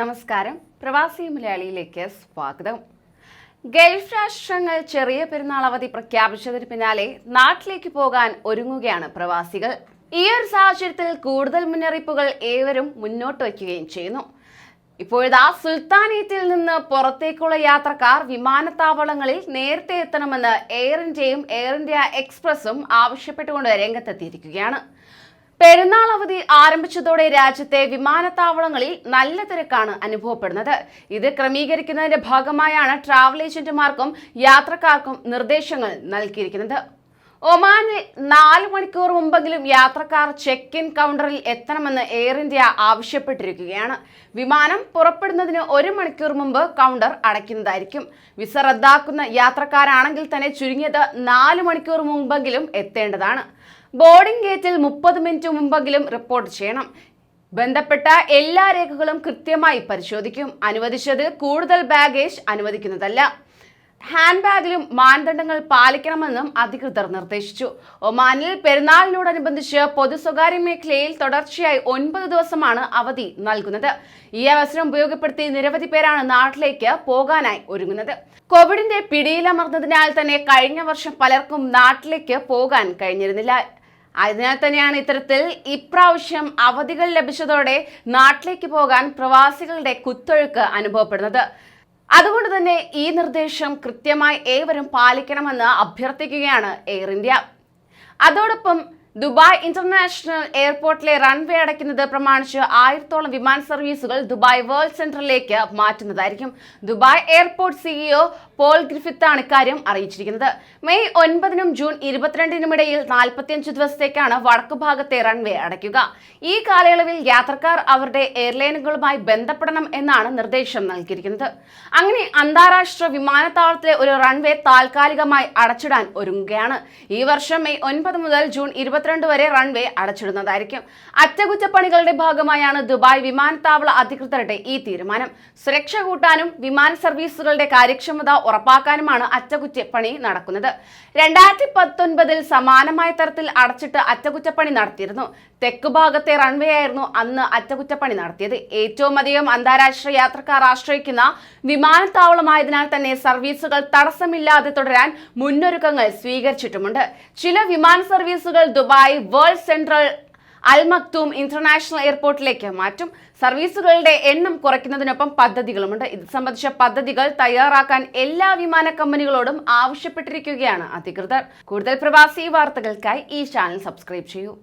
നമസ്കാരം. പ്രവാസി മലയാളിയിലേക്ക് സ്വാഗതം. ഗൾഫ് രാഷ്ട്രങ്ങൾ ചെറിയ പെരുന്നാൾ അവധി പ്രഖ്യാപിച്ചതിന് പിന്നാലെ നാട്ടിലേക്ക് പോകാൻ ഒരുങ്ങുകയാണ് പ്രവാസികൾ. ഈ ഒരു സാഹചര്യത്തിൽ കൂടുതൽ മുന്നറിയിപ്പുകൾ ഏവരും മുന്നോട്ട് വയ്ക്കുകയും ചെയ്യുന്നു. ഇപ്പോഴതാ സുൽത്താനേറ്റിൽ നിന്ന് പുറത്തേക്കുള്ള യാത്രക്കാർ വിമാനത്താവളങ്ങളിൽ നേരത്തെ എത്തണമെന്ന് എയർ ഇന്ത്യയും എയർ ഇന്ത്യ എക്സ്പ്രസും ആവശ്യപ്പെട്ടുകൊണ്ട് രംഗത്തെത്തിയിരിക്കുകയാണ്. പെരുന്നാൾ അവധി ആരംഭിച്ചതോടെ രാജ്യത്തെ വിമാനത്താവളങ്ങളിൽ നല്ല തിരക്കാണ് അനുഭവപ്പെടുന്നത്. ഇത് ക്രമീകരിക്കുന്നതിന്റെ ഭാഗമായാണ് ട്രാവൽ ഏജന്റുമാർക്കും യാത്രക്കാർക്കും നിർദ്ദേശങ്ങൾ നൽകിയിരിക്കുന്നത്. ഒമാനിൽ നാല് മണിക്കൂർ മുമ്പെങ്കിലും യാത്രക്കാർ ചെക്ക് ഇൻ കൗണ്ടറിൽ എത്തണമെന്ന് എയർ ഇന്ത്യ ആവശ്യപ്പെട്ടിരിക്കുകയാണ്. വിമാനം പുറപ്പെടുന്നതിന് ഒരു മണിക്കൂർ മുമ്പ് കൗണ്ടർ അടയ്ക്കുന്നതായിരിക്കും. വിസ റദ്ദാക്കുന്ന യാത്രക്കാരാണെങ്കിൽ തന്നെ ചുരുങ്ങിയത് നാല് മണിക്കൂർ മുമ്പെങ്കിലും എത്തേണ്ടതാണ്. ബോർഡിംഗ് ഗേറ്റിൽ മുപ്പത് മിനിറ്റ് മുമ്പെങ്കിലും റിപ്പോർട്ട് ചെയ്യണം. ബന്ധപ്പെട്ട എല്ലാ രേഖകളും കൃത്യമായി പരിശോധിക്കും. അനുവദിച്ചത് കൂടുതൽ ബാഗേജ് അനുവദിക്കുന്നതല്ല. ഹാൻഡ് ബാഗിലും മാനദണ്ഡങ്ങൾ പാലിക്കണമെന്നും അധികൃതർ നിർദ്ദേശിച്ചു. ഒമാനിൽ പെരുന്നാളിനോടനുബന്ധിച്ച് പൊതു സ്വകാര്യ മേഖലയിൽ തുടർച്ചയായി ഒൻപത് ദിവസമാണ് അവധി നൽകുന്നത്. ഈ അവസരം ഉപയോഗപ്പെടുത്തി നിരവധി പേരാണ് നാട്ടിലേക്ക് പോകാനായി ഒരുങ്ങുന്നത്. കോവിഡിന്റെ പിടിയിലമർന്നതിനാൽ തന്നെ കഴിഞ്ഞ വർഷം പലർക്കും നാട്ടിലേക്ക് പോകാൻ കഴിഞ്ഞിരുന്നില്ല. അതിനാൽ തന്നെയാണ് ഇത്തരത്തിൽ ഇപ്രാവശ്യം അവധികൾ ലഭിച്ചതോടെ നാട്ടിലേക്ക് പോകാൻ പ്രവാസികളുടെ കുത്തൊഴുക്ക് അനുഭവപ്പെടുന്നത്. അതുകൊണ്ട് തന്നെ ഈ നിർദ്ദേശം കൃത്യമായി ഏവരും പാലിക്കണമെന്ന് അഭ്യർത്ഥിക്കുകയാണ് എയർ ഇന്ത്യ അതോടൊപ്പം ദുബായ് ഇന്റർനാഷണൽ എയർപോർട്ടിലെ റൺവേ അടയ്ക്കുന്നത് പ്രമാണിച്ച് ആയിരത്തോളം വിമാന സർവീസുകൾ ദുബായ് വേൾഡ് സെന്ററിലേക്ക് മാറ്റുന്നതായിരിക്കും. Dubai airport CEO Paul Griffith ആണ് ഇക്കാര്യം അറിയിച്ചിരിക്കുന്നത്. മെയ് ഒൻപതിനും ജൂൺ ഇരുപത്തിരണ്ടിനും ഇടയിൽ നാൽപ്പത്തിയഞ്ച് ദിവസത്തേക്കാണ് വടക്കു ഭാഗത്തെ റൺവേ അടയ്ക്കുക. ഈ കാലയളവിൽ യാത്രക്കാർ അവരുടെ എയർലൈനുകളുമായി ബന്ധപ്പെടണം എന്നാണ് നിർദ്ദേശം നൽകിയിരിക്കുന്നത്. അങ്ങനെ അന്താരാഷ്ട്ര വിമാനത്താവളത്തിലെ ഒരു റൺവേ താൽക്കാലികമായി അടച്ചിടാൻ ഒരുങ്ങുകയാണ്. ഈ വർഷം മെയ് ഒൻപത് മുതൽ ജൂൺ ഇരുപത്തിരണ്ട് വരെ റൺവേ അടച്ചിടുന്നതായിരിക്കും. അറ്റകുറ്റപ്പണികളുടെ ഭാഗമായാണ് ദുബായ് വിമാനത്താവള അധികൃതരുടെ ഈ തീരുമാനം. സുരക്ഷ കൂട്ടാനും വിമാന സർവീസുകളുടെ കാര്യക്ഷമത ഉറപ്പാക്കാനുമാണ് അറ്റകുറ്റപ്പണി നടക്കുന്നത്. രണ്ടായിരത്തി പത്തൊൻപതിൽ സമാനമായ തരത്തിൽ അടച്ചിട്ട് അറ്റകുറ്റപ്പണി നടത്തിയിരുന്നു. തെക്കു ഭാഗത്തെ റൺവേ ആയിരുന്നു അന്ന് അറ്റകുറ്റപ്പണി നടത്തിയത്. ഏറ്റവും അധികം അന്താരാഷ്ട്ര യാത്രക്കാർ ആശ്രയിക്കുന്ന വിമാനത്താവളമായതിനാൽ തന്നെ സർവീസുകൾ തടസ്സമില്ലാതെ തുടരാൻ മുന്നൊരുക്കങ്ങൾ സ്വീകരിച്ചിട്ടുമുണ്ട്. ചില വിമാന സർവീസുകൾ Dubai World Central Al Maktoum International എയർപോർട്ടിലേക്ക് മാറ്റും. സർവീസുകളുടെ എണ്ണം കുറയ്ക്കുന്നതിനൊപ്പം പദ്ധതികളുമുണ്ട്. ഇത് സംബന്ധിച്ച പദ്ധതികൾ തയ്യാറാക്കാൻ എല്ലാ വിമാന കമ്പനികളോടും ആവശ്യപ്പെട്ടിരിക്കുകയാണ് അധികൃതർ. കൂടുതൽ പ്രവാസി വാർത്തകൾക്കായി ഈ ചാനൽ സബ്സ്ക്രൈബ് ചെയ്യൂ.